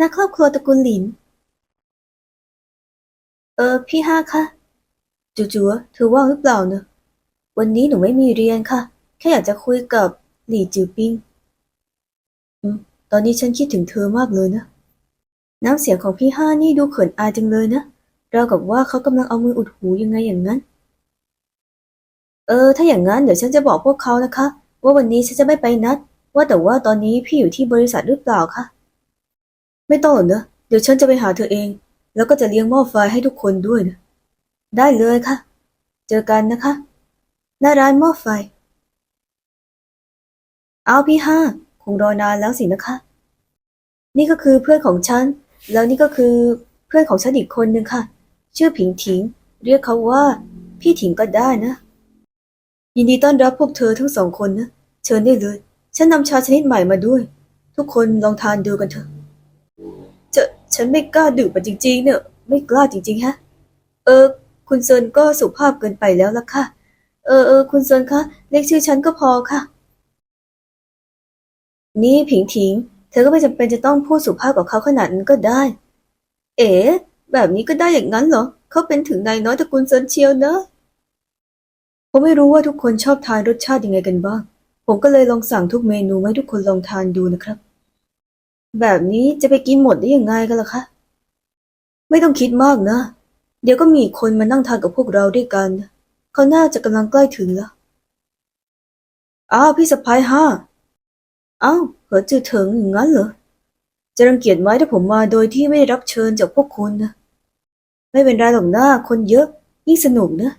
ณครอบครัวตระกูลหลิน เออ พี่ห้าคะจู่ๆเธอว่างหรือเปล่าเนอะวันนี้หนูไม่มีเรียนค่ะ แค่อยากจะคุยกับหลี่จือปิงอืมตอนนี้ฉันคิดถึงเธอมากเลยนะ น้ำเสียงของพี่ห้านี่ดูเขินอายจังเลยนะราวกับว่าเขากำลังเอามืออุดหูยังไงอย่างนั้น เออ ถ้าอย่างนั้นเดี๋ยวฉันจะบอกพวกเขานะคะ ว่าวันนี้ฉันจะไม่ไปนัด ว่าแต่ว่าตอนนี้พี่อยู่ที่บริษัทหรือเปล่าคะ ไม่ต้องหรอกเนอะเดี๋ยวฉันจะไปหาเธอเอง แล้วก็จะเลี้ยงหม้อไฟให้ทุกคนด้วยนะ ได้เลยค่ะ เจอกันนะคะ หน้าร้านหม้อไฟ เอาพี่ห้า คงรอนานแล้วสินะคะ นี่ก็คือเพื่อนของฉัน แล้วนี่ก็คือเพื่อนของฉันอีกคนนึงค่ะ ชื่อผิงถิง เรียกเขาว่า พี่ถิงก็ได้นะ ยินดีต้อนรับพวกเธอทั้งสองคนนะ เชิญได้เลย ฉันนำชาชนิดใหม่มาด้วย ทุกคนลองทานดูกันเถอะ ฉันไม่กล้าดื่มมันจริง ๆ เนี่ยไม่กล้าจริง ๆ ฮะ เออ คุณเซินก็สุภาพเกินไปแล้วล่ะค่ะ เออเออคุณเซินคะเรียกชื่อฉันก็พอค่ะ นี่ผิงถิง เธอก็ไม่จำเป็นจะต้องพูดสุภาพกับเขาขนาดนั้นก็ได้ เอ๋แบบนี้ก็ได้อย่างนั้นเหรอเขาเป็นถึงนายน้อยตระกูลเซินเชียวนะผมไม่รู้ว่าทุกคนชอบทานรสชาติยังไงกันบ้าง ผมก็เลยลองสั่งทุกเมนูให้ทุกคนลองทานดูนะครับ แบบนี้จะไปกินหมดได้ยังไงกันล่ะคะ ไม่ต้องคิดมากนะ เดี๋ยวก็มีคนมานั่งทานกับพวกเราด้วยกัน เขาน่าจะกำลังใกล้ถึงแล้ว อ้าวพี่สะพายห้าอ้าวเหอจือเถิงอย่างนั้นเหรอ จะรังเกียจไหมถ้าผมมาโดยที่ไม่ได้รับเชิญจากพวกคุณนะ ไม่เป็นไรหรอกนะคนเยอะยิ่งสนุกนะ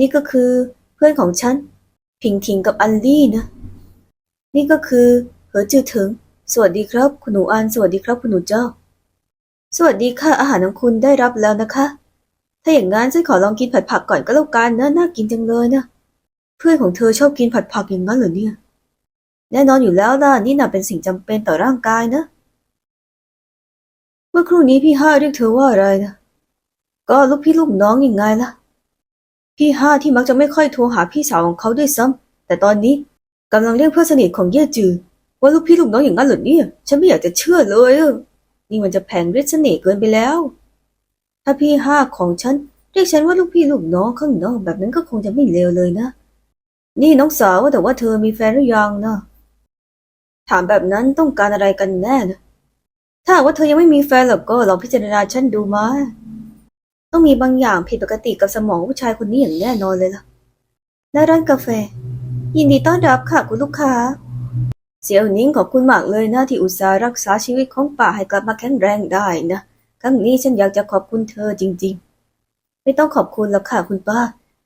นี่ก็คือเพื่อนของฉัน ผิงถิงกับอันลี่นะ นี่ก็คือเหอจือเถิง สวัสดีครับ คุณหนูอันสวัสดีครับคุณหนูเจ้า สวัสดีค่ะอาหารของคุณได้รับแล้วนะคะ ถ้าอย่างงั้นฉันขอลองกินผัดผักก่อนก็แล้วกันนะน่ากินจังเลยนะเพื่อนของเธอชอบกินผัดผักอย่างนั้นเหรอเนี่ย แน่นอนอยู่แล้วนะนี่น่ะเป็นสิ่งจำเป็นต่อร่างกายนะ เมื่อครู่นี้พี่ห้าเรียกเธอว่าอะไรนะก็ลูกพี่ลูกน้องยังไงล่ะ พี่ห้าที่มักจะไม่ค่อยโทรหาพี่สาวของเขาด้วยซ้ำแต่ตอนนี้กำลังเรียกเพื่อนสนิทของเย่จือ ว่าลูกพี่ลูกน้องอย่างนั้นเหรอเนี่ย ฉันไม่อยากจะเชื่อเลยนี่มันจะแผงฤทธิ์เสน่ห์เกินไปแล้ว ถ้าพี่ห้าของฉันเรียกฉันว่าลูกพี่ลูกน้องข้างนอกแบบนั้นก็คงจะไม่เลวเลยนะ นี่น้องสาวแต่ว่าเธอมีแฟนหรือยังนะถามแบบนั้นต้องการอะไรกันแน่นะถ้าว่าเธอยังไม่มีแฟนแล้วก็ลองพิจารณาฉันดูมาต้องมีบางอย่างผิดปกติกับสมองผู้ชายคนนี้อย่างแน่นอนเลยล่ะหน้าร้านกาแฟ ยินดีต้อนรับค่ะคุณลูกค้า เสี่ยวนิงขอบคุณมากเลยนะที่อุตส่าห์รักษาชีวิตของป่าให้กลับมาแข็งแรงได้นะ ครั้งนี้ฉันอยากจะขอบคุณเธอจริง ๆ ไม่ต้องขอบคุณแล้วค่ะคุณป้า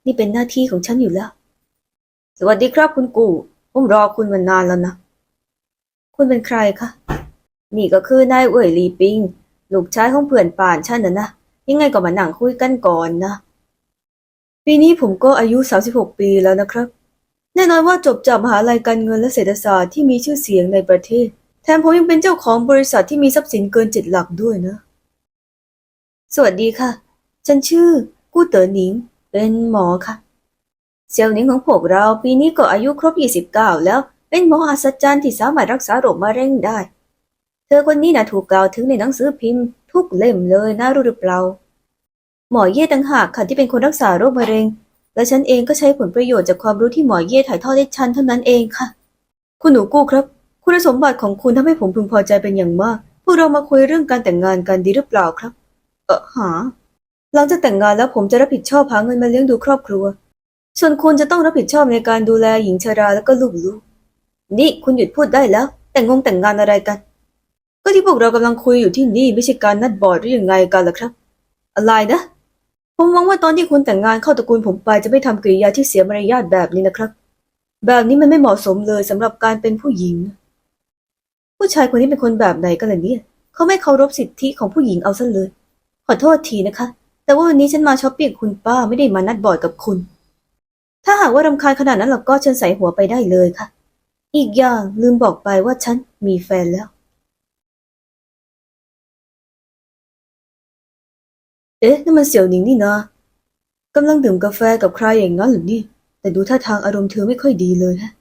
นี่เป็นหน้าที่ของฉันอยู่แล้ว สวัสดีครับคุณกูผมรอคุณมานานแล้วนะ คุณเป็นใครคะ นี่ก็คือนายเว่ยลีปิง ลูกชายของเพื่อนป่านฉันนะนะ ยังไงก็มาหนังคุยกันก่อนนะ ปีนี้ผมก็อายุ 36 ปีแล้วนะครับ แน่นอนว่าจบจากมหาลัยการเงินและเศรษฐศาสตร์ที่มีชื่อเสียงในประเทศ แถมผมยังเป็นเจ้าของบริษัทที่มีทรัพย์สินเกินเจ็ดหลักด้วยนะ สวัสดีค่ะ ฉันชื่อ กู้เต๋อหนิง เป็นหมอค่ะ เซียวหนิงของพวกเราปีนี้ก็อายุครบ 29 แล้ว เป็นหมออัศจรรย์ที่สามารถรักษาโรคมะเร็งได้ เธอคนนี้นะถูกกล่าวถึงในหนังสือพิมพ์ ทุกเล่มเลยนะรู้หรือเปล่า หมอเย่ต่างหากค่ะที่เป็นคนรักษาโรคมะเร็ง และฉันเองก็ใช้ผลประโยชน์จากความรู้ที่หมอเย่ถ่ายทอดให้ฉันเท่านั้นเองค่ะ คุณหนูกู้ครับ คุณสมบัติของคุณทำให้ผมพึงพอใจเป็นอย่างมาก พวกเรามาคุยเรื่องการแต่งงานกันดีหรือเปล่าครับ เออหา หลังจากแต่งงานแล้วผมจะรับผิดชอบหาเงินมาเลี้ยงดูครอบครัว ส่วนคุณจะต้องรับผิดชอบในการดูแลหญิงชราแล้วก็ลูกๆ นี่คุณหยุดพูดได้แล้ว แต่งงแต่งงานอะไรกัน ก็ที่พวกเรากำลังคุยอยู่ที่นี่ไม่ใช่การนัดบอร์ดหรือยังไงกันล่ะครับ อะไรนะ ผมหวังว่าตอนที่คุณแต่งงานเข้าตระกูลผมไปจะไม่ทำกริยาที่เสียมารยาทแบบนี้นะครับ แบบนี้มันไม่เหมาะสมเลยสำหรับการเป็นผู้หญิง ผู้ชายคนนี้เป็นคนแบบไหนกันล่ะเนี่ยเขาไม่เคารพสิทธิของผู้หญิงเอาซะเลย ขอโทษทีนะคะ แต่ว่าวันนี้ฉันมาช้อปปิ้งกับคุณป้าไม่ได้มานัดบอร์ดกับคุณ ถ้าหากว่ารำคาญขนาดนั้นเราก็เชิญใส่หัวไปได้เลยค่ะ อีกอย่างลืมบอกไปว่าฉันมีแฟนแล้ว เอ๊ะนั่นมันเสี่ยวหนิงนี่นะกำลังดื่มกาแฟกับใครอย่างนั้นหรือนี่ แต่ดูท่าทางอารมณ์เธอไม่ค่อยดีเลยฮะ